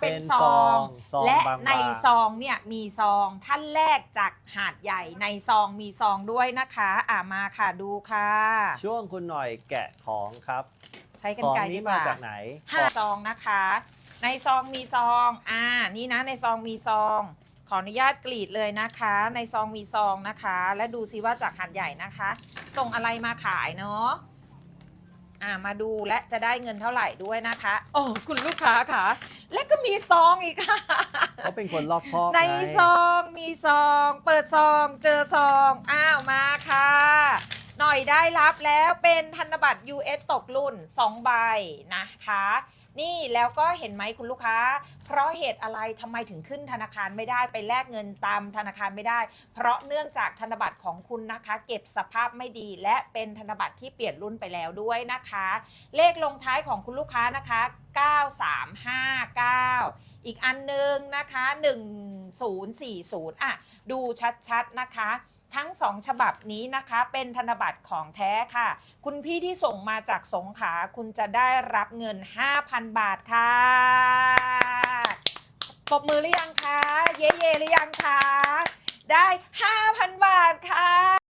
เป็นเป็นซซอองงซองและบางๆ ในซองเนี่ยมีซองท่านแรกจากหาดใหญ่ในซองมีซองด้วยนะคะ อ่ามาค่ะดูค่ะ ช่วงคุณหน่อยแกะของครับ ใช้กัขนองไกลดีนี้กมาว่าจากไหนห้าซองนะคะ ในซองมีซอง อ่า นี่นะในซองมีซอง ขออนุญาตกรีดเลยนะคะ ในซองมีซองนะคะ และดูซิว่าจากหัดใหญ่นะคะ ส่งอะไรมาขายเนาะ อ่ามาดูและจะได้เงินเท่าไหร่ด้วยนะคะ โอ้คุณลูกค้าค่ะ และก็มีซองอีกค่ะ เขาเป็นคนรอบคอบในไงซองมีซอง เปิดซองเจอซอง อ้าวมาค่ะ หน่อยได้รับแล้วเป็นธนบัตร US ตกรุ่น 2 ใบนะคะ นี่แล้วก็เห็นไหมคุณลูกค้า เพราะเหตุอะไรทำไมถึงขึ้นธนาคารไม่ได้ไปแลกเงินตามธนาคารไม่ได้ เพราะเนื่องจากธนบัตรของคุณนะคะ เก็บสภาพไม่ดี และเป็นธนบัตรที่เปลี่ยนรุ่นไปแล้วด้วยนะคะ เลขลงท้ายของคุณลูกค้านะคะ9359 อีกอันหนึงนะคะ 1040อะดูชัดๆนะคะทั้งสองฉบับนี้นะคะเป็นธนบัตรของแท้ค่ะ คุณพี่ที่ส่งมาจากสงขลาคุณจะได้รับเงิน 5,000 บาทค่ะปรบมือหรือยังคะ เย่ๆหรือยังคะ ได้